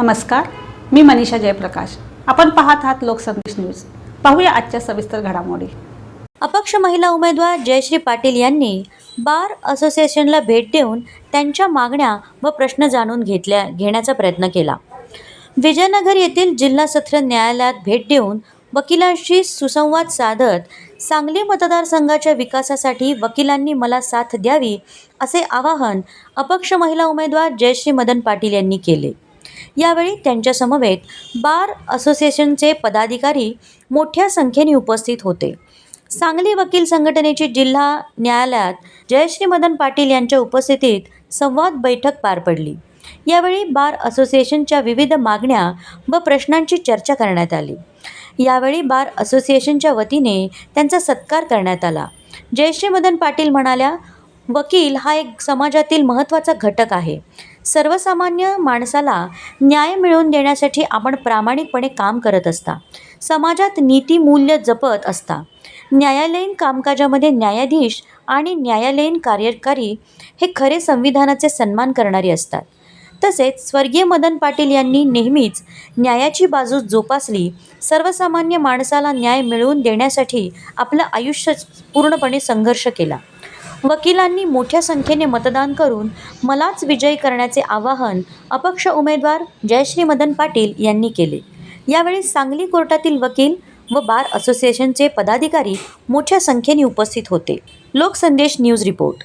नमस्कार मी मनीषा जयप्रकाश. आपण पाहत आहात लोकसंदेश न्यूज. पाहूया आजच्या सविस्तर घडामोडी. अपक्ष महिला उमेदवार जयश्री पाटील यांनी बार असोसिएशनला भेट देऊन त्यांच्या मागण्या व प्रश्न जाणून घेतल्या घेण्याचा प्रयत्न केला. विजयनगर येथील जिल्हा सत्र न्यायालयात भेट देऊन वकिलांशी सुसंवाद साधत सांगली मतदारसंघाच्या विकासासाठी वकिलांनी मला साथ द्यावी असे आवाहन अपक्ष महिला उमेदवार जयश्री मदन पाटील यांनी केले. यावेळी त्यांच्यासमवेत बार असोसिएशनचे पदाधिकारी मोठ्या संख्येने उपस्थित होते. सांगली वकील संघटनेची जिल्हा न्यायालयात जयश्री मदन पाटील यांच्या उपस्थितीत संवाद बैठक पार पडली. यावेळी बार असोसिएशनच्या विविध मागण्या व प्रश्नांची चर्चा करण्यात आली. यावेळी बार असोसिएशनच्या वतीने त्यांचा सत्कार करण्यात आला. जयश्री मदन पाटील म्हणाल्या वकील हा एक समाजातील महत्त्वाचा घटक आहे. सर्वसामान्य माणसाला न्याय मिळवून देण्यासाठी आपण प्रामाणिकपणे काम करत असता. समाजात नीतिमूल्य जपत असता. न्यायालयीन कामकाजामध्ये न्यायाधीश आणि न्यायालयीन कार्यकारी हे खरे संविधानाचे सन्मान करणारे असतात. तसेच स्वर्गीय मदन पाटील यांनी नेहमीच न्यायाची बाजू जोपासली सर्वसामान्य माणसाला न्याय मिळवून देण्यासाठी आपलं आयुष्य पूर्णपणे संघर्ष केला. वकिलांनी मोठ्या संख्येने मतदान करून मलाच विजयी करण्याचे आवाहन अपक्ष उमेदवार जयश्री मदन पाटील यांनी केले. यावेळी सांगली कोर्टातील वकील व बार असोसिएशनचे पदाधिकारी मोठ्या संख्येने उपस्थित होते. Loksandesh news report.